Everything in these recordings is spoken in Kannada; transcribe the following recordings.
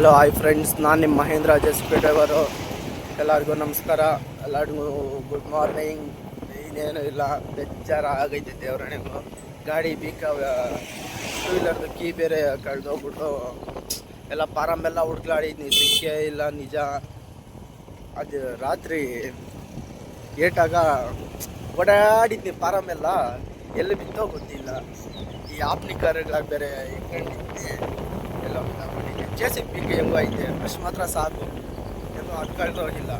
ಹಲೋ ಹಾಯ್ ಫ್ರೆಂಡ್ಸ್ ನಾನು ನಿಮ್ಮ ಮಹೇಂದ್ರ ಜೆಸ್ಪಿ ಡ್ರೈವರು ಎಲ್ಲರಿಗೂ ನಮಸ್ಕಾರ. ಎಲ್ಲರಿಗೂ ಗುಡ್ ಮಾರ್ನಿಂಗ್ ಇನ್ನೇನು ಇಲ್ಲ, ಬೇಜಾರ ಆಗೈತೆ ದೇವ್ರಣೆಗೂ ಗಾಡಿ ಬೀಕ ಟೂ ವೀಲರ್ದು ಕೀ ಬೇರೆ ಕಳೆದೋಗ್ಬಿಟ್ಟು ಎಲ್ಲ ಪಾರಂಬೆಲ್ಲ ಹುಡ್ಕಾಡಿದ್ನಿ ಸಿಕ್ಕೇ ಇಲ್ಲ, ನಿಜ. ಅದು ರಾತ್ರಿ ಏಟಾಗ ಓಡಾಡಿದ್ನಿ ಪಾರಂಬೆಲ್ಲ ಎಲ್ಲಿ. ಬಿತ್ತೋ ಗೊತ್ತಿಲ್ಲ. ಈ ಆಪ್ನಿಕರ್ಗಳಾಗ ಬೇರೆ ಇಟ್ಕೊಂಡಿದ್ದೆ ಜೆ ಸಿ ಪಿಗೆ ಎಂಬ ಐತೆ. ಅಷ್ಟು ಮಾತ್ರ ಸಾಕು. ಎಲ್ಲೋ ಅದು ಕಳೆದೋಗಿಲ್ಲ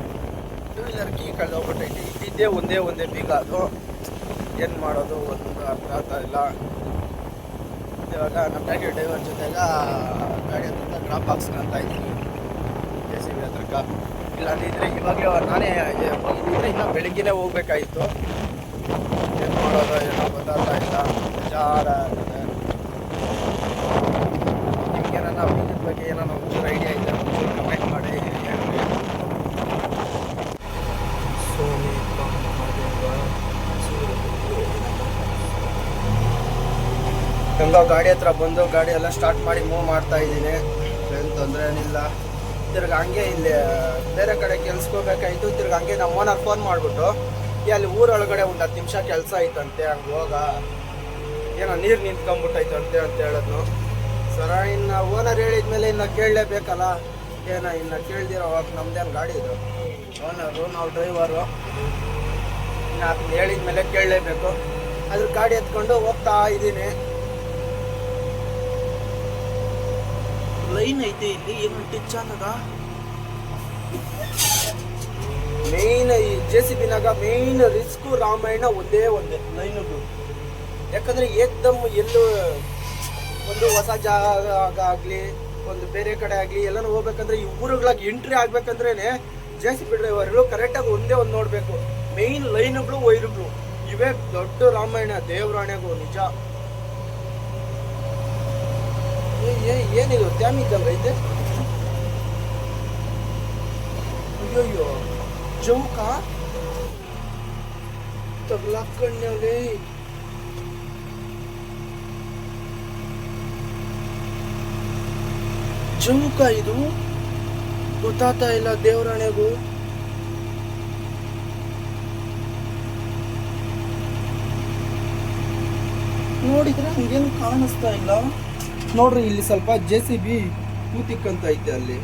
ಟೂ ವೀಲರ್ ಕೀ ಕಳೆದೋಗ್ಬಿಟ್ಟೈತಿ ಇದ್ದಿದ್ದೇ ಒಂದೇ ಒಂದೇ ಬೀಗ. ಅದು ಏನು ಮಾಡೋದು ಒಂದು ಅರ್ಥ ಆಗ್ತಾ ಇಲ್ಲ. ಇವಾಗ ನಮ್ಮ ಗಾಡಿ ಡ್ರೈವರ್ ಜೊತೆಗ ಗಾಡಿ ಹತ್ರ ಡ್ರಾಪ್ ಹಾಕ್ಸ್ಕೊಂತ ಇದ್ದೀನಿ. ಜೆ ಸಿ ಬಿ ಹತ್ರಕ್ಕ. ಇಲ್ಲ ಅಂದಿದ್ರೆ ಇವಾಗಲೇ ನಾನೇ ಹೋಗಿದ್ರೆ ಇನ್ನು ಬೆಳಿಗ್ಗೆನೇ ಹೋಗ್ಬೇಕಾಗಿತ್ತು ಏನು ಮಾಡೋದು ಏನೋ ಗೊತ್ತಾಗ್ತಾ ಇಲ್ಲ. ಬೇಜಾರ ಹೆಂಗೋ ಗಾಡಿ ಹತ್ರ ಬಂದು ಗಾಡಿ ಎಲ್ಲ ಸ್ಟಾರ್ಟ್ ಮಾಡಿ ಮೂವ್ ಮಾಡ್ತಾ ಇದ್ದೀನಿ. ಏನು ತೊಂದರೆ ಏನಿಲ್ಲ. ತಿರ್ಗಿ ಹಂಗೆ ಇಲ್ಲಿ ಬೇರೆ ಕಡೆ ಕೆಲ್ಸಕ್ಕೆ ಹೋಗ್ಬೇಕಾಯ್ತು. ತಿರ್ಗಿ ಹಂಗೆ ನಮ್ಮ ಓನರ್ ಫೋನ್ ಮಾಡಿಬಿಟ್ಟು ಅಲ್ಲಿ ಊರೊಳಗಡೆ ಒಂದು ಹತ್ತು ನಿಮಿಷ ಕೆಲಸ ಐತಂತೆ ಹಂಗೆ ಹೋಗ. ಏನೋ ನೀರು ನಿಂತ್ಕೊಂಬಿಟ್ಟೈತಂತೆ ಅಂತ ಹೇಳಿದ್ನು. ಸರ, ಇನ್ನು ಓನರ್ ಹೇಳಿದ್ಮೇಲೆ ಇನ್ನು ಕೇಳಲೇಬೇಕಲ್ಲ. ಏನೋ, ಇನ್ನು ಕೇಳ್ದಿರೋ ಅವಾಗ ನಮ್ದೇನು ಗಾಡಿ ಇದು? ಓನರು ನಾವು ಡ್ರೈವರು ಇನ್ನು ಅದನ್ನ ಹೇಳಿದ್ಮೇಲೆ ಕೇಳಲೇಬೇಕು. ಅದ್ರ ಗಾಡಿ ಎತ್ಕೊಂಡು ಹೋಗ್ತಾ ಇದ್ದೀನಿ. ಲೈನ್ ಐತೆ ಇಲ್ಲಿ, ಏನು ಟಿಚ್ ಅನ್ನದ ಮೇನ್ ಈ ಜೆ ಸಿ ಬಿನಾಗ ಮೇನ್ ರಿಸ್ಕು ರಾಮಾಯಣ ಒಂದೇ ಒಂದೇ ಲೈನ್ಗಳು ಯಾಕಂದ್ರೆ ಏಕ್ದಮ್ ಎಲ್ಲೂ ಒಂದು ಹೊಸ ಜಾಗ ಆಗಲಿ, ಒಂದು ಬೇರೆ ಕಡೆ ಆಗಲಿ, ಎಲ್ಲಾನು ಹೋಗ್ಬೇಕಂದ್ರೆ ಈ ಊರುಗಳಾಗಿ ಎಂಟ್ರಿ ಆಗ್ಬೇಕಂದ್ರೇನೆ ಜೆ ಸಿ ಬಿ ಡ್ರೈವರ್ಗಳು ಕರೆಕ್ಟಾಗಿ ಒಂದೇ ಒಂದು ನೋಡಬೇಕು. ಮೇನ್ ಲೈನ್ಗಳು, ವೈರುಗಳು, ಇವೇ ದೊಡ್ಡ ರಾಮಾಯಣ ದೇವರಾಣೆಗೂ ನಿಜ. ಏ- ಏ- ಏನಿದು ತ್ಯಾಮಿದ್ದಂಗ ಐತೆ ಅಯ್ಯೋಯ್ಯೋ ಚೌಕ ತಗ್ಲಾಕಣ್ಣಲ್ಲಿ ಚೌಕ ಇದು ಗೊತ್ತಾಗ್ತಾ ಇಲ್ಲ ದೇವರಾಣೆಗೂ ನೋಡಿದ್ರೆ ಹಂಗೇನು ಕಾಣಿಸ್ತಾ ಇಲ್ಲ ನೋಡ್ರಿ, ಇಲ್ಲಿ ಸ್ವಲ್ಪ ಜೆ ಸಿ ಬಿ ಕೂತಿಕ್ಕಂತ ಐತೆ ಅಲ್ಲಿ.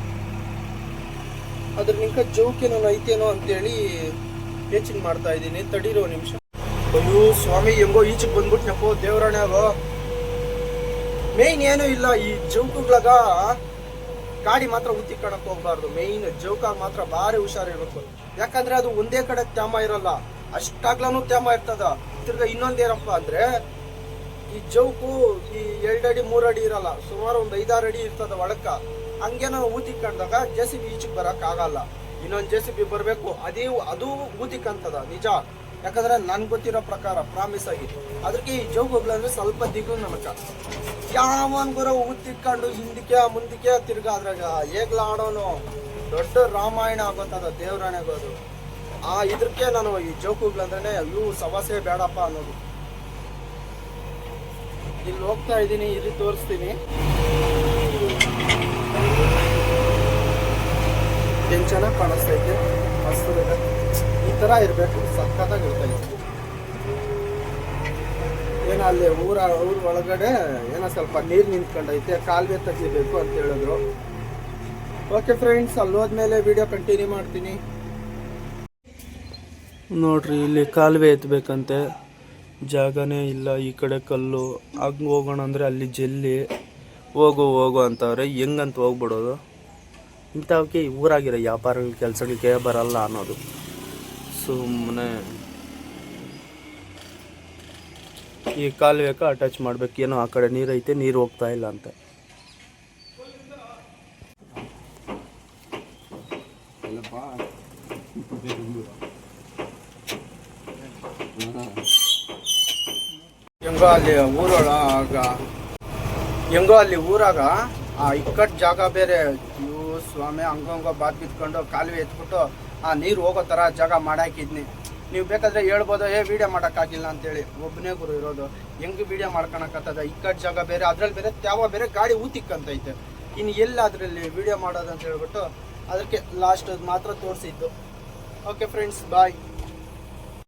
ಅದ್ರ ನಿಂಕ ಜೋಕೇನೋ ಐತೇನೋ ಅಂತೇಳಿ ಯೋಚನೆ ಮಾಡ್ತಾ ಇದ್ದೀನಿ. ತಡೀರೋ ನಿಮಿಷ. ಅಯ್ಯೋ, ಸ್ವಾಮಿ, ಹೆಂಗೋ ಈಚೆಗೆ ಬಂದ್ಬಿಟ್ನಪ್ಪೋ ದೇವರಾಣ್ಯಾಗೋ ಮೇಯ್ನ್ ಏನೂ ಇಲ್ಲ, ಈ ಜೌಕುಗಳಾಗ ಗಾಡಿ ಮಾತ್ರ ಉತ್ತಿಕ್ಕಣಕ್ ಹೋಗ್ಬಾರ್ದು. ಮೇಯ್ನ್ ಜೌಕಾಗ ಮಾತ್ರ ಭಾರಿ ಹುಷಾರಿರ್ಬೇಕು ಯಾಕಂದ್ರೆ ಅದು ಒಂದೇ ಕಡೆ ತ್ಯಾಮ ಇರಲ್ಲ. ಅಷ್ಟಾಗ್ಲೂ ತ್ಯಾಮ ಇರ್ತದ. ತಿರ್ಗ ಇನ್ನೊಂದೇನಪ್ಪ ಅಂದ್ರೆ, ಈ ಜೌಕು, ಈ ಎರಡಡಿ, ಮೂರಡಿ ಇರಲ್ಲ. ಸುಮಾರು ಒಂದು ಐದಾರು ಅಡಿ ಇರ್ತದ ಒಳಕ ಹಂಗೆ ನಾವು ಊತಿಕೊಂಡಾಗ ಜೆ ಸಿ ಬಿ ಈಚಿಗೆ ಬರಕ್ ಆಗಲ್ಲ. ಇನ್ನೊಂದು ಜೆ ಸಿ ಬಿ ಬರಬೇಕು ಅದೇ ಅದು ಊತಿಕಂತದ ನಿಜ. ಯಾಕಂದ್ರೆ ನನ್ಗೆ ಗೊತ್ತಿರೋ ಪ್ರಕಾರ, ಪ್ರಾಮಿಸ್ ಆಗಿ. ಅದಕ್ಕೆ ಈ ಜೋಗುಗಳಂದ್ರೆ ಸ್ವಲ್ಪ ದಿಗು ನನಕ ಯಾವನ್ ಬರೋ ಊತಿಕೊಂಡು ಹಿಂದಕ್ಕೆ ಮುಂದಕ್ಕೆ ತಿರ್ಗಾ ಅದ್ರಾಗ ಹೇಗ್ಲ ಆಡೋನು? ದೊಡ್ಡ ರಾಮಾಯಣ ಆಗೋತದ ದೇವರಾಣೆಗೋದು ಆ ಇದಕ್ಕೆ ನಾನು ಈ ಜೋಕುಗಳಂದ್ರೆ ಇವು ಸವಾಸೆ ಬೇಡಪ್ಪ ಅನ್ನೋದು. ಇಲ್ಲಿ ಹೋಗ್ತಾ ಇದ್ದೀನಿ, ಇಲ್ಲಿ ತೋರಿಸ್ತೀನಿ. ಏನು ಚೆನ್ನಾಗಿ ಕಾಣಿಸ್ತೈತೆ ಮಸ್ತದ. ಈ ಥರ ಇರಬೇಕು, ಸಖತ್ತಾಗಿ ಇರ್ತೈತೆ ಏನೋ ಅಲ್ಲಿ ಊರ ಊರ ಒಳಗಡೆ ಏನೋ ಸ್ವಲ್ಪ ನೀರು ನಿಂತ್ಕೊಂಡೈತೆ, ಕಾಲುವೆ ತೆಗಿಬೇಕು ಅಂತ ಹೇಳಿದ್ರು. ಓಕೆ ಫ್ರೆಂಡ್ಸ್ ಅಲ್ಲಿ ಹೋದ್ಮೇಲೆ ವಿಡಿಯೋ ಕಂಟಿನ್ಯೂ ಮಾಡ್ತೀನಿ. ನೋಡ್ರಿ, ಇಲ್ಲಿ ಕಾಲುವೆ ಎತ್ತಬೇಕಂತೆ ಜಾಗನೇ ಇಲ್ಲ, ಈ ಕಡೆ ಕಲ್ಲು. ಹಂಗೆ ಹೋಗೋಣ ಅಂದರೆ ಅಲ್ಲಿ ಜಲ್ಲಿ. ಹೋಗು ಹೋಗು ಅಂತವ್ರೆ, ಹೆಂಗಂತ ಹೋಗ್ಬಿಡೋದು? ಇಂಥವಕ್ಕೆ ಊರಾಗಿರೋ ವ್ಯಾಪಾರಗಳ ಕೆಲಸಗಳಿಗೆ ಬರಲ್ಲ ಅನ್ನೋದು. ಸುಮ್ಮನೆ ಈ ಕಾಲುವೆಕ ಅಟ್ಯಾಚ್ ಮಾಡ್ಬೇಕು. ಏನೋ ಆ ಕಡೆ ನೀರೈತೆ ನೀರು ಹೋಗ್ತಾ ಇಲ್ಲ ಅಂತ. ಹೆಂಗೋ ಅಲ್ಲಿ ಊರೊಳಗ ಹೆಂಗೋ ಅಲ್ಲಿ ಊರಾಗ ಆ ಇಕ್ಕಟ್ ಜಾಗ ಬೇರೆ ಇವು ಸ್ವಾಮಿ, ಹಂಗಂಗ ಬಾತ್ ಬಿತ್ಕೊಂಡು ಕಾಲುವೆ ಎತ್ಬಿಟ್ಟು ಆ ನೀರು ಹೋಗೋ ಥರ ಜಾಗ ಮಾಡಾಕಿದ್ನಿ ನೀವು ಬೇಕಾದ್ರೆ ಹೇಳ್ಬೋದು, ಏ ವಿಡಿಯೋ ಮಾಡೋಕ್ಕಾಗಿಲ್ಲ ಅಂತೇಳಿ. ಒಬ್ಬನೇ ಗುರು ಇರೋದು. ಹೆಂಗೆ ವಿಡಿಯೋ ಮಾಡ್ಕೊಳಕತ್ತದ? ಇಕ್ಕಟ್ ಜಾಗ ಬೇರೆ, ಅದ್ರಲ್ಲಿ ಬೇರೆ ತ್ಯಾವ ಬೇರೆ ಗಾಡಿ ಊತಿಕ್ಕಂತೈತೆ. ಇನ್ನು ಎಲ್ಲ ಅದರಲ್ಲಿ ವಿಡಿಯೋ ಮಾಡೋದು ಅಂತ ಹೇಳ್ಬಿಟ್ಟು ಅದಕ್ಕೆ ಲಾಸ್ಟ್ ಮಾತ್ರ ತೋರಿಸಿದ್ದು. Okay friends bye